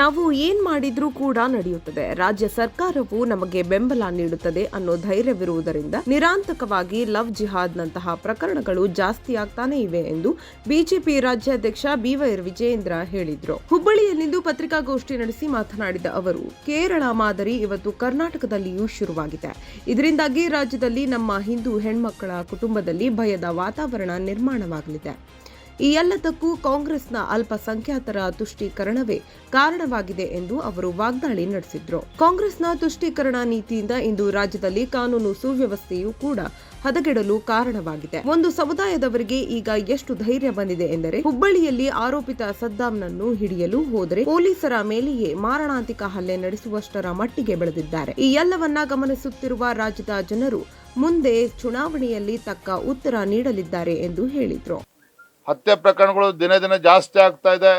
ನಾವು ಏನು ಮಾಡಿದ್ರೂ ಕೂಡ ನಡೆಯುತ್ತದೆ. ರಾಜ್ಯ ಸರ್ಕಾರವು ನಮಗೆ ಬೆಂಬಲ ನೀಡುತ್ತದೆ ಅನ್ನೋ ಧೈರ್ಯವಿರುವುದರಿಂದ ನಿರಾಂತಕವಾಗಿ ಲವ್ ಜಿಹಾದ್ ನಂತಹ ಪ್ರಕರಣಗಳು ಜಾಸ್ತಿ ಆಗ್ತಾನೆ ಇವೆ ಎಂದು ಬಿಜೆಪಿ ರಾಜ್ಯಾಧ್ಯಕ್ಷ ಬಿವೈರ್ ವಿಜಯೇಂದ್ರ ಹೇಳಿದ್ರು. ಹುಬ್ಬಳ್ಳಿಯಲ್ಲಿಂದು ಪತ್ರಿಕಾಗೋಷ್ಠಿ ನಡೆಸಿ ಮಾತನಾಡಿದ ಅವರು, ಕೇರಳ ಮಾದರಿ ಇವತ್ತು ಕರ್ನಾಟಕದಲ್ಲಿಯೂ ಶುರುವಾಗಿದೆ. ಇದರಿಂದಾಗಿ ರಾಜ್ಯದಲ್ಲಿ ನಮ್ಮ ಹಿಂದೂ ಹೆಣ್ಮಕ್ಕಳ ಕುಟುಂಬದಲ್ಲಿ ಭಯದ ವಾತಾವರಣ ನಿರ್ಮಾಣವಾಗಲಿದೆ. ಈ ಎಲ್ಲದಕ್ಕೂ ಕಾಂಗ್ರೆಸ್ನ ಅಲ್ಪಸಂಖ್ಯಾತರ ತುಷ್ಟೀಕರಣವೇ ಕಾರಣವಾಗಿದೆ ಎಂದು ಅವರು ವಾಗ್ದಾಳಿ ನಡೆಸಿದ್ರು. ಕಾಂಗ್ರೆಸ್ನ ತುಷ್ಟೀಕರಣ ನೀತಿಯಿಂದ ಇಂದು ರಾಜ್ಯದಲ್ಲಿ ಕಾನೂನು ಸುವ್ಯವಸ್ಥೆಯೂ ಕೂಡ ಹದಗೆಡಲು ಕಾರಣವಾಗಿದೆ. ಒಂದು ಸಮುದಾಯದವರಿಗೆ ಈಗ ಎಷ್ಟು ಧೈರ್ಯ ಬಂದಿದೆ ಎಂದರೆ ಹುಬ್ಬಳ್ಳಿಯಲ್ಲಿ ಆರೋಪಿತ ಸದ್ದಾಂನನ್ನು ಹಿಡಿಯಲು ಹೋದರೆ ಪೊಲೀಸರ ಮೇಲೆಯೇ ಮಾರಣಾಂತಿಕ ಹಲ್ಲೆ ನಡೆಸುವಷ್ಟರ ಮಟ್ಟಿಗೆ ಬೆಳೆದಿದ್ದಾರೆ. ಈ ಎಲ್ಲವನ್ನ ಗಮನಿಸುತ್ತಿರುವ ರಾಜ್ಯದ ಜನರು ಮುಂದೆ ಚುನಾವಣೆಯಲ್ಲಿ ತಕ್ಕ ಉತ್ತರ ನೀಡಲಿದ್ದಾರೆ ಎಂದು ಹೇಳಿದ್ರು. ಹತ್ಯೆ ಪ್ರಕರಣಗಳು ದಿನೇ ದಿನೇ ಜಾಸ್ತಿ ಆಗ್ತಾ ಇದೆ.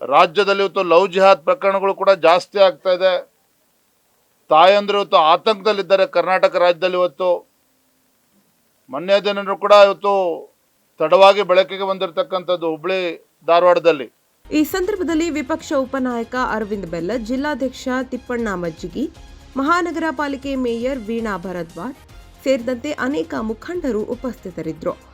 ರಾಜ್ಯದಲ್ಲಿ ಇವತ್ತು ಲವ್ ಜಿಹಾದ್ ಪ್ರಕರಣಗಳು ಕೂಡ ಜಾಸ್ತಿ ಆಗ್ತಾ ಇದೆ. ತಾಯಂದ್ರೆ ಇವತ್ತು ಆತಂಕದಲ್ಲಿದ್ದಾರೆ ಕರ್ನಾಟಕ ರಾಜ್ಯದಲ್ಲಿ ಇವತ್ತು. ಮೊನ್ನೆ ದಿನನೂ ಕೂಡ ಇವತ್ತು ತಡವಾಗಿ ಬೆಳಕಿಗೆ ಬಂದಿರತಕ್ಕಂಥದ್ದು ಹುಬ್ಳಿ ಧಾರವಾಡದಲ್ಲಿ. ಈ ಸಂದರ್ಭದಲ್ಲಿ ವಿಪಕ್ಷ ಉಪನಾಯಕ ಅರವಿಂದ್ ಬೆಲ್ಲ, ಜಿಲ್ಲಾಧ್ಯಕ್ಷ ತಿಪ್ಪಣ್ಣ ಮಜ್ಜಿಗಿ ಮಹಾನಗರ ಪಾಲಿಕೆ ಮೇಯರ್ ವೀಣಾ ಭರದ್ವಾಜ್ ಸೇರಿದಂತೆ ಅನೇಕ ಮುಖಂಡರು ಉಪಸ್ಥಿತರಿದ್ದರು.